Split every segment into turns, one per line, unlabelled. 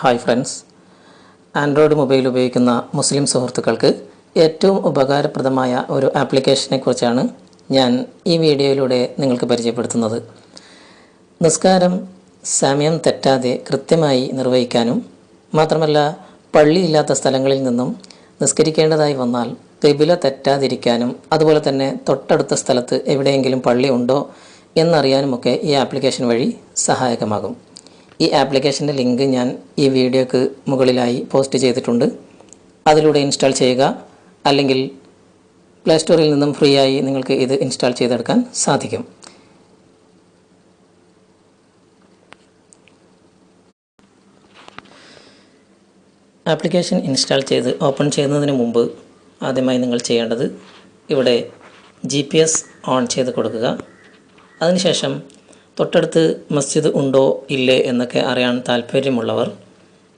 Hi friends Android mobile ഉപയോഗിക്കുന്ന മുസ്ലിം സുഹൃത്തുക്കൾക്ക് ഏറ്റവും ഉപകാരപ്രദമായ ഒരു ആപ്ലിക്കേഷനെ കുറിച്ചാണ് ഞാൻ ഈ വീഡിയോയിലൂടെ നിങ്ങൾക്ക് പരിചയപ്പെടുത്തുന്നത്. നിസ്കാരം സമയം തെറ്റാതെ കൃത്യമായി നിർവഹിക്കാനും മാത്രമല്ല പള്ളിയില്ലാത്ത സ്ഥലങ്ങളിൽ നിന്നും നിസ്കരിക്കേണ്ടതായി വന്നാൽ തെബില തെറ്റാതിരിക്കാനും അതുപോലെ തന്നെ തൊട്ടടുത്ത സ്ഥലത്ത് എവിടെയെങ്കിലും പള്ളി ഉണ്ടോ എന്നറിയാനുമൊക്കെ ഈ ആപ്ലിക്കേഷൻ വഴി സഹായകമാകും. ഈ ആപ്ലിക്കേഷന്റെ ലിങ്ക് ഞാൻ ഈ വീഡിയോക്ക് മുകളിലായി പോസ്റ്റ് ചെയ്തിട്ടുണ്ട്. അതിലൂടെ ഇൻസ്റ്റാൾ ചെയ്യുക. അല്ലെങ്കിൽ പ്ലേ സ്റ്റോറിൽ നിന്നും ഫ്രീ ആയി നിങ്ങൾക്ക് ഇത് ഇൻസ്റ്റാൾ ചെയ്തെടുക്കാൻ സാധിക്കും. ആപ്ലിക്കേഷൻ ഇൻസ്റ്റാൾ ചെയ്ത് ഓപ്പൺ ചെയ്യുന്നതിന് മുമ്പ് ആദ്യമായി നിങ്ങൾ ചെയ്യേണ്ടത് ഇവിടെ ജി പി എസ് ഓൺ ചെയ്ത് കൊടുക്കുക. അതിനുശേഷം തൊട്ടടുത്ത് മസ്ജിദ് ഉണ്ടോ ഇല്ലേ എന്നൊക്കെ അറിയാൻ താല്പര്യമുള്ളവർ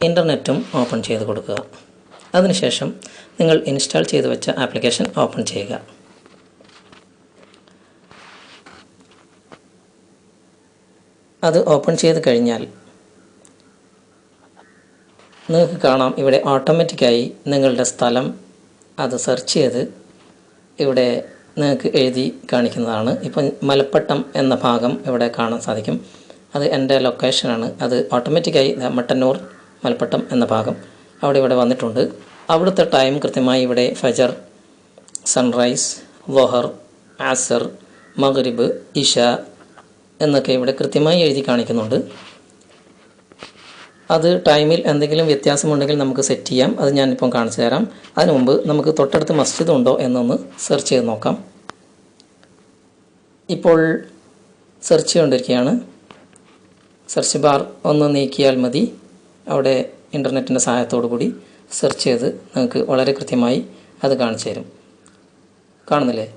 ഇന്റർനെറ്റും ഓപ്പൺ ചെയ്ത് കൊടുക്കുക. അതിനുശേഷം നിങ്ങൾ ഇൻസ്റ്റാൾ ചെയ്തു വെച്ച ആപ്ലിക്കേഷൻ ഓപ്പൺ ചെയ്യുക. അത് ഓപ്പൺ ചെയ്ത് കഴിഞ്ഞാൽ നിങ്ങൾക്ക് കാണാം ഇവിടെ ഓട്ടോമാറ്റിക്കായി നിങ്ങളുടെ സ്ഥലം അത് സെർച്ച് ചെയ്ത് ഇവിടെ നിങ്ങൾക്ക് എഴുതി കാണിക്കുന്നതാണ്. ഇപ്പം മലപ്പട്ടം എന്ന ഭാഗം ഇവിടെ കാണാൻ സാധിക്കും. അത് എന്റെ ലൊക്കേഷനാണ്. അത് ഓട്ടോമാറ്റിക്കായി മട്ടന്നൂർ മലപ്പട്ടം എന്ന ഭാഗം അവിടെ ഇവിടെ വന്നിട്ടുണ്ട്. അവിടുത്തെ ടൈം കൃത്യമായി ഇവിടെ ഫജർ സൺറൈസ് വഹർ ആസർ മഗ്രിബ് ഇഷ എന്നൊക്കെ ഇവിടെ കൃത്യമായി എഴുതി കാണിക്കുന്നുണ്ട്. അത് ടൈമിൽ എന്തെങ്കിലും വ്യത്യാസമുണ്ടെങ്കിൽ നമുക്ക് സെറ്റ് ചെയ്യാം. അത് ഞാനിപ്പം കാണിച്ചു തരാം അതിനു മുമ്പ് നമുക്ക് തൊട്ടടുത്ത് മസ്ജിദ് ഉണ്ടോ എന്നൊന്ന് സെർച്ച് ചെയ്ത് നോക്കാം. ഇപ്പോൾ സെർച്ച് ചെയ്തുകൊണ്ടിരിക്കുകയാണ്. സെർച്ച് ബാർ ഒന്ന് നീക്കിയാൽ മതി. അവിടെ ഇന്റർനെറ്റിന്റെ സഹായത്തോടു കൂടി സെർച്ച് ചെയ്ത് നിങ്ങൾക്ക് വളരെ കൃത്യമായി അത് കാണിച്ചു തരും. കാണുന്നില്ലേ?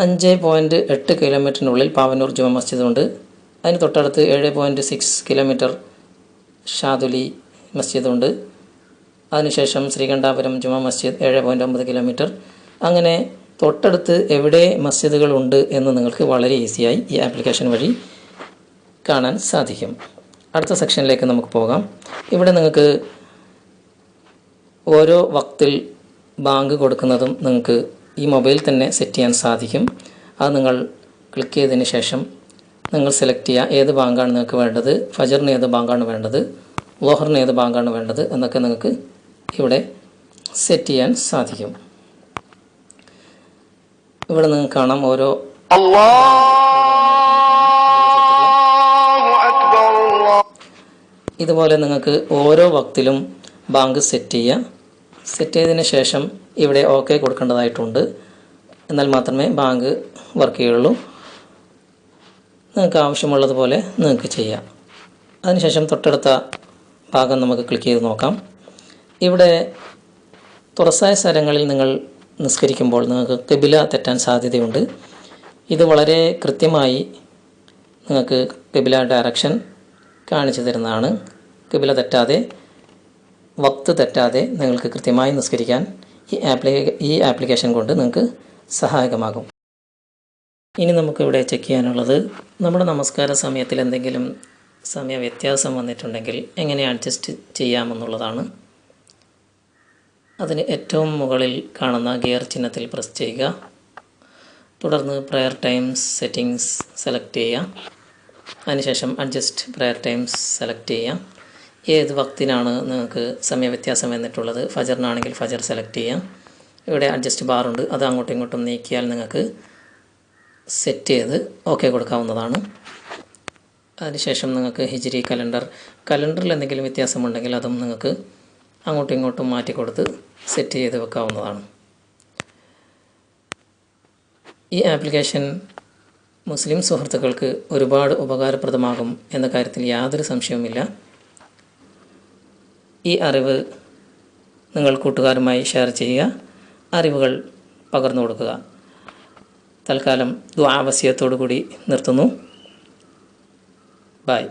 അഞ്ച് പോയിന്റ് എട്ട് കിലോമീറ്ററിനുള്ളിൽ പാവന്നൂർ ജുമാ മസ്ജിദ് ഉണ്ട്. അതിന് തൊട്ടടുത്ത് ഏഴ് പോയിന്റ് സിക്സ് കിലോമീറ്റർ ഷാദുലി മസ്ജിദ് ഉണ്ട്. അതിനുശേഷം ശ്രീകണ്ഠാപുരം ജുമാ മസ്ജിദ് ഏഴ് പോയിന്റ് ഒമ്പത് കിലോമീറ്റർ. അങ്ങനെ തൊട്ടടുത്ത് എവിടെ മസ്ജിദുകൾ ഉണ്ട് എന്ന് നിങ്ങൾക്ക് വളരെ ഈസിയായി ഈ ആപ്ലിക്കേഷൻ വഴി കാണാൻ സാധിക്കും. അടുത്ത സെക്ഷനിലേക്ക് നമുക്ക് പോകാം. ഇവിടെ നിങ്ങൾക്ക് ഓരോ വക്തിൽ ബാങ്ക് കൊടുക്കുന്നതും നിങ്ങൾക്ക് ഈ മൊബൈൽ തന്നെ സെറ്റ് ചെയ്യാൻ സാധിക്കും. അത് നിങ്ങൾ ക്ലിക്ക് ചെയ്തതിന് ശേഷം നിങ്ങൾ സെലക്ട് ചെയ്യുക. ഏത് ബാങ്കാണ് നിങ്ങൾക്ക് വേണ്ടത്? ഫജറിന് ഏത് ബാങ്കാണ് വേണ്ടത്? ലോഹറിന് ഏത് ബാങ്കാണ് വേണ്ടത്? എന്നൊക്കെ നിങ്ങൾക്ക് ഇവിടെ സെറ്റ് ചെയ്യാൻ സാധിക്കും. ഇവിടെ നിങ്ങൾക്ക് കാണാം ഓരോ ഇതുപോലെ നിങ്ങൾക്ക് ഓരോ വക്തിലും ബാങ്ക് സെറ്റ് ചെയ്യാം സെറ്റ് ചെയ്തതിന് ശേഷം ഇവിടെ ഓക്കെ കൊടുക്കേണ്ടതായിട്ടുണ്ട്. എന്നാൽ മാത്രമേ ബാങ്ക് വർക്ക് ചെയ്യുള്ളൂ നിങ്ങൾക്ക് ആവശ്യമുള്ളതുപോലെ നിങ്ങൾക്ക് ചെയ്യാം. അതിനുശേഷം തൊട്ടടുത്ത ഭാഗം നമുക്ക് ക്ലിക്ക് ചെയ്ത് നോക്കാം. ഇവിടെ തുറസായ സ്ഥലങ്ങളിൽ നിങ്ങൾ നിസ്കരിക്കുമ്പോൾ നിങ്ങൾക്ക് കബില തെറ്റാൻ സാധ്യതയുണ്ട്. ഇത് വളരെ കൃത്യമായി നിങ്ങൾക്ക് കബില ഡയറക്ഷൻ കാണിച്ചു തരുന്നതാണ്. കബില തെറ്റാതെ വക്ത് തെറ്റാതെ നിങ്ങൾക്ക് കൃത്യമായി നിസ്കരിക്കാൻ ഈ ആപ്ലി ഈ ആപ്ലിക്കേഷൻ കൊണ്ട് നിങ്ങൾക്ക് സഹായകമാകും. ഇനി നമുക്കിവിടെ ചെക്ക് ചെയ്യാനുള്ളത് നമ്മുടെ നമസ്കാര സമയത്തിൽ എന്തെങ്കിലും സമയ വ്യത്യാസം വന്നിട്ടുണ്ടെങ്കിൽ എങ്ങനെ അഡ്ജസ്റ്റ് ചെയ്യാമെന്നുള്ളതാണ്. അതിന് ഏറ്റവും മുകളിൽ കാണുന്ന ഗിയർ ചിഹ്നത്തിൽ പ്രസ് ചെയ്യുക. തുടർന്ന് പ്രയർ ടൈംസ് സെറ്റിംഗ്സ് സെലക്ട് ചെയ്യുക. അതിനുശേഷം അഡ്ജസ്റ്റ് പ്രയർ ടൈംസ് സെലക്ട് ചെയ്യാം ഏത് വക്തിനാണ് നിങ്ങൾക്ക് സമയവ്യത്യാസം വന്നിട്ടുള്ളത്? ഫജറിനാണെങ്കിൽ ഫജർ സെലക്ട് ചെയ്യാം ഇവിടെ അഡ്ജസ്റ്റ് ബാറുണ്ട് അത് അങ്ങോട്ടും ഇങ്ങോട്ടും നീക്കിയാൽ നിങ്ങൾക്ക് സെറ്റ് ചെയ്ത് ഓക്കെ കൊടുക്കാവുന്നതാണ്. അതിനുശേഷം നിങ്ങൾക്ക് ഹിജിരി കലണ്ടർ. കലണ്ടറിൽ എന്തെങ്കിലും വ്യത്യാസമുണ്ടെങ്കിൽ അതും നിങ്ങൾക്ക് അങ്ങോട്ടും ഇങ്ങോട്ടും മാറ്റി കൊടുത്ത് സെറ്റ് ചെയ്ത് വെക്കാവുന്നതാണ്. ഈ ആപ്ലിക്കേഷൻ മുസ്ലിം സുഹൃത്തുക്കൾക്ക് ഒരുപാട് ഉപകാരപ്രദമാകും എന്ന കാര്യത്തിൽ യാതൊരു സംശയവുമില്ല. ഈ അറിവ് നിങ്ങൾ കൂട്ടുകാരുമായി ഷെയർ ചെയ്യുക. അറിവുകൾ പകർന്നു കൊടുക്കുക. തൽക്കാലം ദ്വാവസ്യത്തോടു കൂടി നിർത്തുന്നു. ബൈ